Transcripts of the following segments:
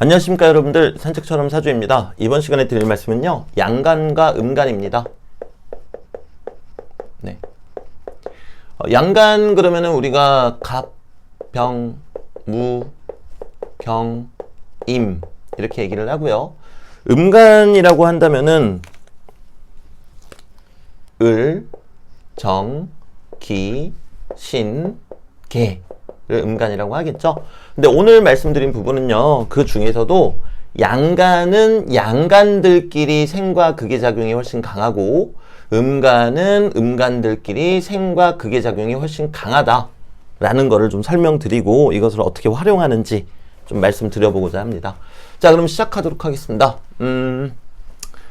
안녕하십니까 여러분들 산책처럼 사주입니다. 이번 시간에 드릴 말씀은요 양간과 음간입니다. 네. 어, 양간 그러면은 우리가 갑, 병, 무, 경, 임 이렇게 얘기를 하고요. 음간이라고 한다면은 을, 정, 기, 신, 개. 를 음간이라고 하겠죠. 근데 오늘 말씀드린 부분은요, 그 중에서도 양간은 양간들끼리 생과 극의 작용이 훨씬 강하고, 음간은 음간들끼리 생과 극의 작용이 훨씬 강하다라는 거를 좀 설명드리고, 이것을 어떻게 활용하는지 좀 말씀드려보고자 합니다. 자, 그럼 시작하도록 하겠습니다. 음,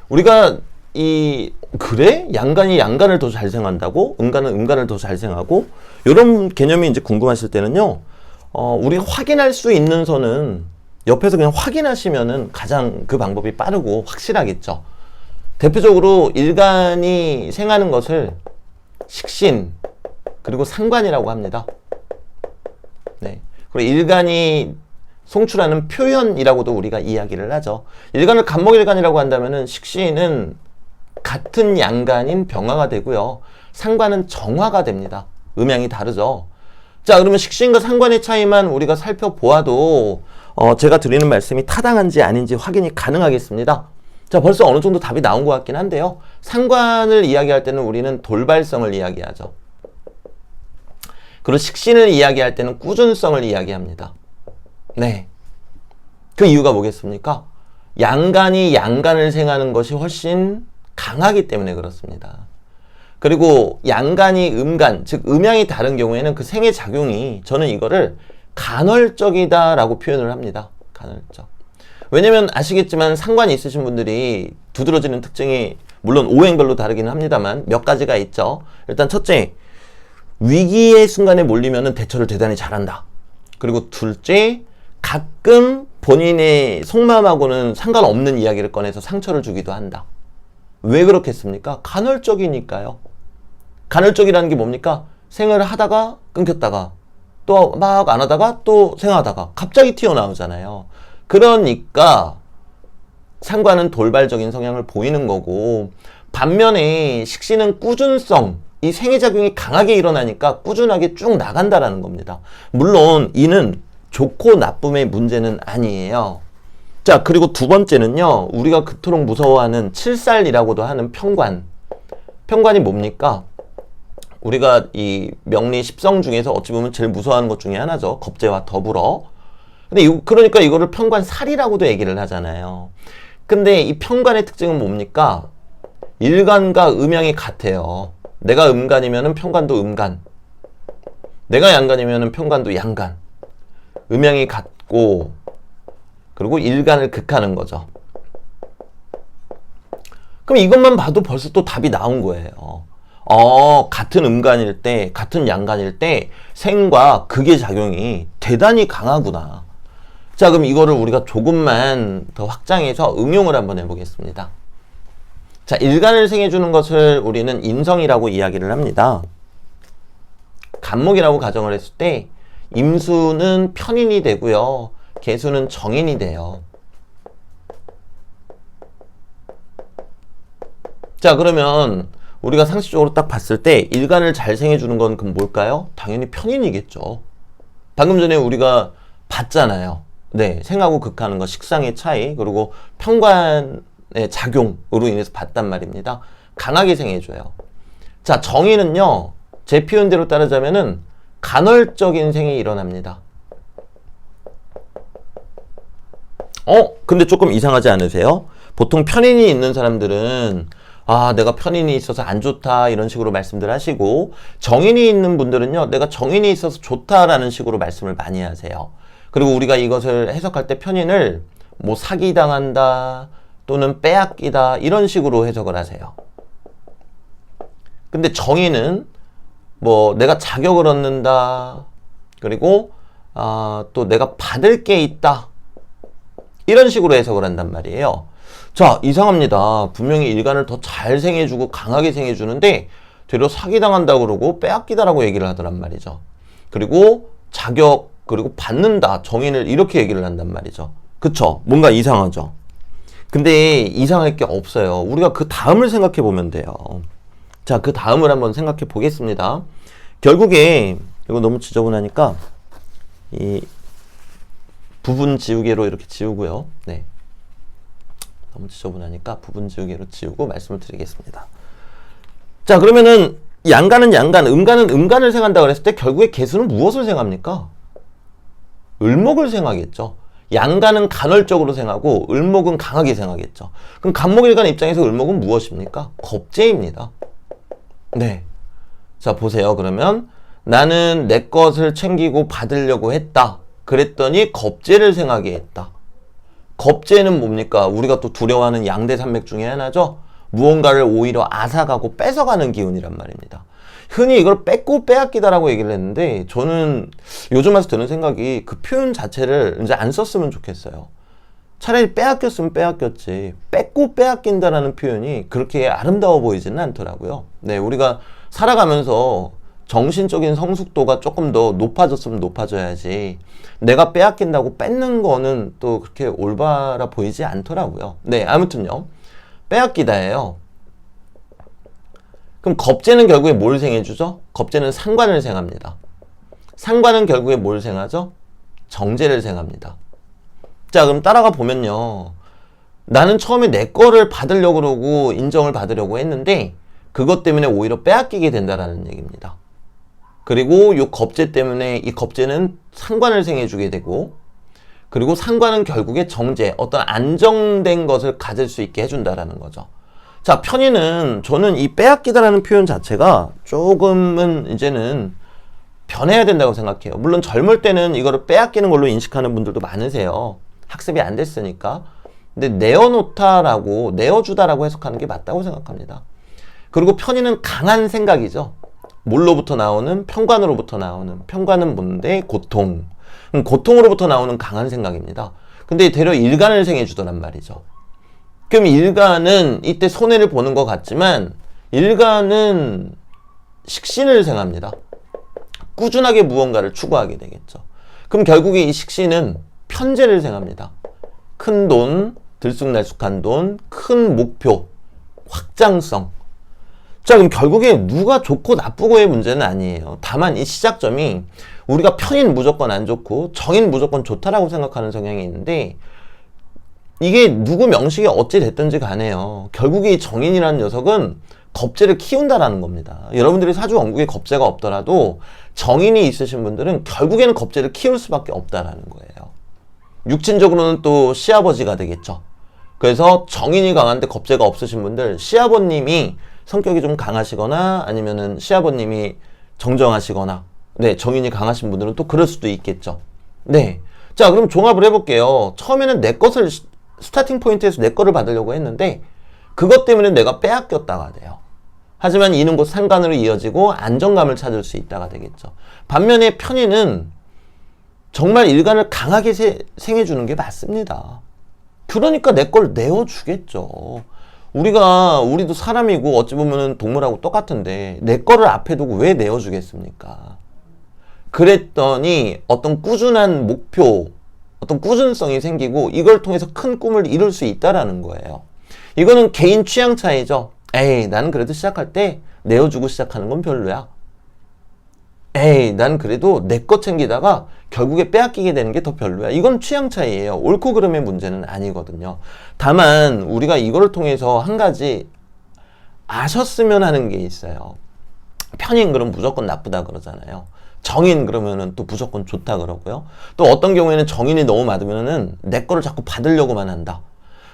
우리가 이 그래? 양간이 양간을 더 잘 생한다고? 음간은 음간을 더 잘 생하고? 이런 개념이 이제 궁금하실 때는요 어 우리가 확인할 수 있는 선은 옆에서 그냥 확인하시면은 가장 그 방법이 빠르고 확실하겠죠. 대표적으로 일간이 생하는 것을 식신 그리고 상관이라고 합니다. 네. 그리고 일간이 송출하는 표현이라고도 우리가 이야기를 하죠. 일간을 간목일간이라고 한다면은 식신은 같은 양간인 병화가 되고요. 상관은 정화가 됩니다. 음양이 다르죠. 자, 그러면 식신과 상관의 차이만 우리가 살펴보아도 어, 제가 드리는 말씀이 타당한지 아닌지 확인이 가능하겠습니다. 자, 벌써 어느 정도 답이 나온 것 같긴 한데요. 상관을 이야기할 때는 우리는 돌발성을 이야기하죠. 그리고 식신을 이야기할 때는 꾸준성을 이야기합니다. 네. 그 이유가 뭐겠습니까? 양간이 양간을 생하는 것이 훨씬 강하기 때문에 그렇습니다. 그리고 양간이 음간, 즉 음양이 다른 경우에는 그 생의 작용이 저는 이거를 간헐적이다라고 표현을 합니다. 간헐적. 왜냐면 아시겠지만 상관이 있으신 분들이 두드러지는 특징이 물론 오행별로 다르기는 합니다만 몇 가지가 있죠. 일단 첫째, 위기의 순간에 몰리면 대처를 대단히 잘한다. 그리고 둘째, 가끔 본인의 속마음하고는 상관없는 이야기를 꺼내서 상처를 주기도 한다. 왜 그렇겠습니까? 간헐적이니까요. 간헐적이라는 게 뭡니까? 생을 하다가 끊겼다가 또 막 안 하다가 또 생하다가 갑자기 튀어나오잖아요. 그러니까 상관은 돌발적인 성향을 보이는 거고 반면에 식신은 꾸준성 이 생애작용이 강하게 일어나니까 꾸준하게 쭉 나간다라는 겁니다. 물론 이는 좋고 나쁨의 문제는 아니에요. 자, 그리고 두 번째는요, 우리가 그토록 무서워하는 칠살이라고도 하는 평관. 평관이 뭡니까? 우리가 이 명리 십성 중에서 어찌 보면 제일 무서워하는 것 중에 하나죠. 겁재와 더불어. 근데 이, 그러니까 이거를 평관살이라고도 얘기를 하잖아요. 근데 이 평관의 특징은 뭡니까? 일간과 음양이 같아요. 내가 음간이면은 평관도 음간. 내가 양간이면은 평관도 양간. 음양이 같고 그리고 일간을 극하는 거죠. 그럼 이것만 봐도 벌써 또 답이 나온 거예요. 어, 같은 음간일 때, 같은 양간일 때 생과 극의 작용이 대단히 강하구나. 자, 그럼 이거를 우리가 조금만 더 확장해서 응용을 한번 해보겠습니다. 자, 일간을 생해주는 것을 우리는 인성이라고 이야기를 합니다. 간목이라고 가정을 했을 때 임수는 편인이 되고요. 개수는 정인이 돼요. 자, 그러면 우리가 상식적으로 딱 봤을 때 일간을 잘 생해 주는 건 그럼 뭘까요? 당연히 편인이겠죠. 방금 전에 우리가 봤잖아요. 네, 생하고 극하는 거, 식상의 차이, 그리고 평관의 작용으로 인해서 봤단 말입니다. 강하게 생해줘요. 자, 정의는요, 제 표현대로 따르자면은 간헐적인 생이 일어납니다. 어? 근데 조금 이상하지 않으세요? 보통 편인이 있는 사람들은 아, 내가 편인이 있어서 안 좋다 이런 식으로 말씀들 하시고 정인이 있는 분들은요. 내가 정인이 있어서 좋다라는 식으로 말씀을 많이 하세요. 그리고 우리가 이것을 해석할 때 편인을 뭐 사기당한다 또는 빼앗기다 이런 식으로 해석을 하세요. 근데 정인은 뭐 내가 자격을 얻는다 그리고 아, 또 내가 받을 게 있다 이런 식으로 해석을 한단 말이에요. 자, 이상합니다. 분명히 일간을 더 잘 생해주고 강하게 생해주는데 되려 사기당한다 그러고 빼앗기다라고 얘기를 하더란 말이죠. 그리고 자격 그리고 받는다 정인을 이렇게 얘기를 한단 말이죠. 그쵸? 뭔가 이상하죠? 근데 이상할 게 없어요. 우리가 그 다음을 생각해 보면 돼요. 자, 그 다음을 한번 생각해 보겠습니다. 결국에, 이거 너무 지저분하니까, 이 부분 지우개로 이렇게 지우고요. 네. 너무 지저분하니까 부분 지우개로 지우고 말씀을 드리겠습니다. 자, 그러면은 양간은 양간, 음간은 음간을 생한다 그랬을 때 결국에 개수는 무엇을 생합니까? 을목을 생하겠죠. 양간은 간헐적으로 생하고 을목은 강하게 생하겠죠. 그럼 간목일간 입장에서 을목은 무엇입니까? 겁재입니다. 네. 자, 보세요. 그러면 나는 내 것을 챙기고 받으려고 했다. 그랬더니 겁재를 생하게 했다. 겁재는 뭡니까? 우리가 또 두려워하는 양대 산맥 중에 하나죠. 무언가를 오히려 앗아가고 뺏어가는 기운이란 말입니다. 흔히 이걸 뺏고 빼앗기다라고 얘기를 했는데 저는 요즘 와서 드는 생각이 그 표현 자체를 이제 안 썼으면 좋겠어요. 차라리 빼앗겼으면 빼앗겼지 뺏고 빼앗긴다라는 표현이 그렇게 아름다워 보이지는 않더라고요. 네, 우리가 살아가면서 정신적인 성숙도가 조금 더 높아졌으면 높아져야지 내가 빼앗긴다고 뺏는 거는 또 그렇게 올바라 보이지 않더라고요. 네, 아무튼요. 빼앗기다예요. 그럼 겁재는 결국에 뭘 생해주죠? 겁재는 상관을 생합니다. 상관은 결국에 뭘 생하죠? 정제를 생합니다. 자, 그럼 따라가 보면요. 나는 처음에 내 거를 받으려고 그러고 인정을 받으려고 했는데 그것 때문에 오히려 빼앗기게 된다라는 얘기입니다. 그리고 이 겁재 때문에 이 겁재는 상관을 생해주게 되고 그리고 상관은 결국에 정제, 어떤 안정된 것을 가질 수 있게 해준다라는 거죠. 자, 편의는 저는 이 빼앗기다라는 표현 자체가 조금은 이제는 변해야 된다고 생각해요. 물론 젊을 때는 이거를 빼앗기는 걸로 인식하는 분들도 많으세요. 학습이 안 됐으니까. 근데 내어놓다라고, 내어주다라고 해석하는 게 맞다고 생각합니다. 그리고 편의는 강한 생각이죠. 뭘로부터 나오는? 편관으로부터 나오는. 편관은 뭔데? 고통. 고통으로부터 나오는 강한 생각입니다. 근데 되려 일간을 생해 주더란 말이죠. 그럼 일간은 이때 손해를 보는 것 같지만 일간은 식신을 생합니다. 꾸준하게 무언가를 추구하게 되겠죠. 그럼 결국에 이 식신은 편제를 생합니다. 큰 돈, 들쑥날쑥한 돈, 큰 목표, 확장성. 자, 그럼 결국에 누가 좋고 나쁘고의 문제는 아니에요. 다만 이 시작점이 우리가 편인 무조건 안 좋고 정인 무조건 좋다라고 생각하는 성향이 있는데 이게 누구 명식이 어찌 됐든지 간에요. 결국에 이 정인이라는 녀석은 겁재를 키운다라는 겁니다. 여러분들이 사주 원국에 겁재가 없더라도 정인이 있으신 분들은 결국에는 겁재를 키울 수밖에 없다라는 거예요. 육친적으로는 또 시아버지가 되겠죠. 그래서 정인이 강한데 겁재가 없으신 분들 시아버님이 성격이 좀 강하시거나 아니면은 시아버님이 정정하시거나 네 정인이 강하신 분들은 또 그럴 수도 있겠죠. 네. 자 그럼 종합을 해볼게요. 처음에는 내 것을 스타팅 포인트에서 내 거를 받으려고 했는데 그것 때문에 내가 빼앗겼다가 돼요. 하지만 이는 곧 상관으로 이어지고 안정감을 찾을 수 있다가 되겠죠. 반면에 편의는 정말 일간을 강하게 세, 생해주는 게 맞습니다. 그러니까 내 걸 내어주겠죠. 우리가, 우리도 사람이고 어찌 보면 동물하고 똑같은데 내 거를 앞에 두고 왜 내어주겠습니까? 그랬더니 어떤 꾸준한 목표, 어떤 꾸준성이 생기고 이걸 통해서 큰 꿈을 이룰 수 있다라는 거예요. 이거는 개인 취향 차이죠. 에이, 나는 그래도 시작할 때 내어주고 시작하는 건 별로야. 에이, 난 그래도 내거 챙기다가 결국에 빼앗기게 되는 게 더 별로야. 이건 취향 차이예요. 옳고 그름의 문제는 아니거든요. 다만 우리가 이거를 통해서 한 가지 아셨으면 하는 게 있어요. 편인 그럼 무조건 나쁘다 그러잖아요. 정인 그러면은 또 무조건 좋다 그러고요. 또 어떤 경우에는 정인이 너무 많으면은 내 거를 자꾸 받으려고만 한다.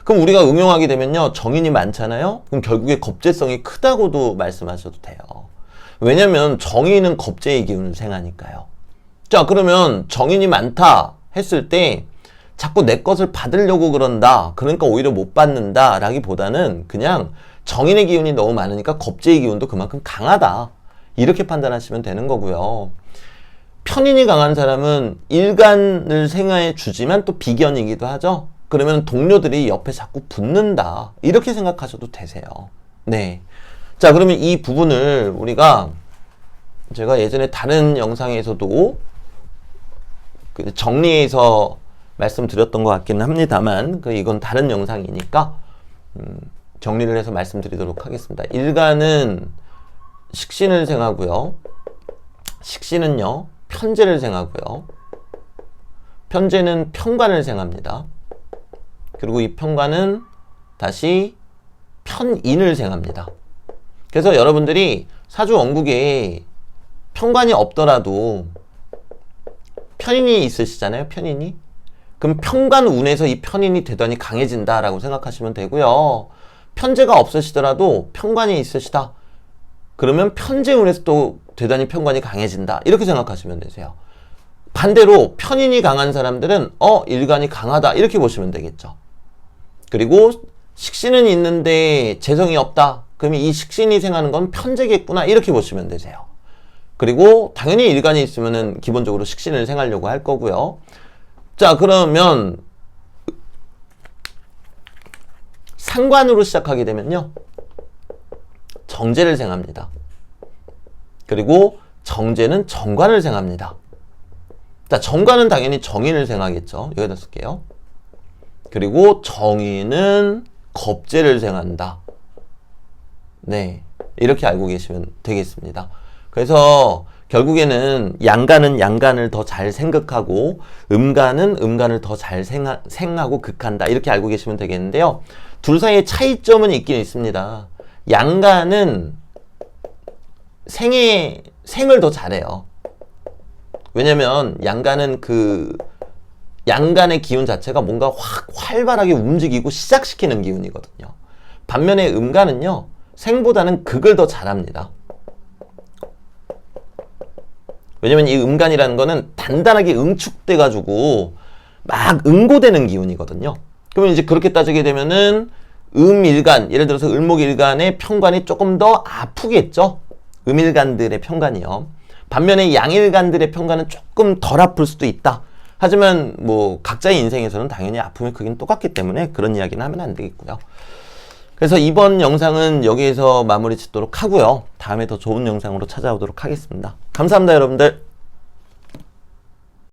그럼 우리가 응용하게 되면요. 정인이 많잖아요. 그럼 결국에 겁재성이 크다고도 말씀하셔도 돼요. 왜냐면 정인은 겁재의 기운을 생하니까요. 자, 그러면 정인이 많다 했을 때 자꾸 내 것을 받으려고 그런다. 그러니까 오히려 못 받는다. 라기보다는 그냥 정인의 기운이 너무 많으니까 겁재의 기운도 그만큼 강하다. 이렇게 판단하시면 되는 거고요. 편인이 강한 사람은 일간을 생화해 주지만 또 비견이기도 하죠. 그러면 동료들이 옆에 자꾸 붙는다. 이렇게 생각하셔도 되세요. 네. 자, 그러면 이 부분을 우리가 제가 예전에 다른 영상에서도 그 정리해서 말씀드렸던 것 같기는 합니다만 그 이건 다른 영상이니까 음, 정리를 해서 말씀드리도록 하겠습니다. 일간은 식신을 생하고요. 식신은요 편제를 생하고요. 편제는 편관을 생합니다. 그리고 이 편관은 다시 편인을 생합니다. 그래서 여러분들이 사주 원국에 편관이 없더라도 편인이 있으시잖아요. 편인이. 그럼 편관 운에서 이 편인이 대단히 강해진다라고 생각하시면 되고요. 편제가 없으시더라도 편관이 있으시다. 그러면 편제 운에서 또 대단히 편관이 강해진다. 이렇게 생각하시면 되세요. 반대로 편인이 강한 사람들은 어 일간이 강하다 이렇게 보시면 되겠죠. 그리고 식신은 있는데 재성이 없다. 그러면 이 식신이 생하는 건 편제겠구나 이렇게 보시면 되세요. 그리고 당연히 일간이 있으면은 기본적으로 식신을 생하려고 할 거고요. 자 그러면 상관으로 시작하게 되면요. 정제를 생합니다. 그리고 정제는 정관을 생합니다. 자, 정관은 당연히 정인을 생하겠죠. 여기다 쓸게요. 그리고 정인은 겁제를 생한다. 네. 이렇게 알고 계시면 되겠습니다. 그래서 결국에는 양간은 양간을 더 잘 생각하고 음간은 음간을 더잘 생하고 극한다. 이렇게 알고 계시면 되겠는데요. 둘 사이의 차이점은 있긴 있습니다. 양간은 생의 생을 더 잘해요. 왜냐면 양간은 그 양간의 기운 자체가 뭔가 확 활발하게 움직이고 시작시키는 기운이거든요. 반면에 음간은요 생보다는 극을 더 잘합니다. 왜냐면 이 음간이라는 거는 단단하게 응축돼 가지고 막 응고되는 기운이거든요. 그러면 이제 그렇게 따지게 되면은 음일간 예를 들어서 을목일간의 편관이 조금 더 아프겠죠. 음일간들의 편관이요. 반면에 양일간들의 편관은 조금 덜 아플 수도 있다. 하지만 뭐 각자의 인생에서는 당연히 아픔의 크기는 똑같기 때문에 그런 이야기는 하면 안 되겠고요. 그래서 이번 영상은 여기에서 마무리 짓도록 하고요. 다음에 더 좋은 영상으로 찾아오도록 하겠습니다. 감사합니다, 여러분들.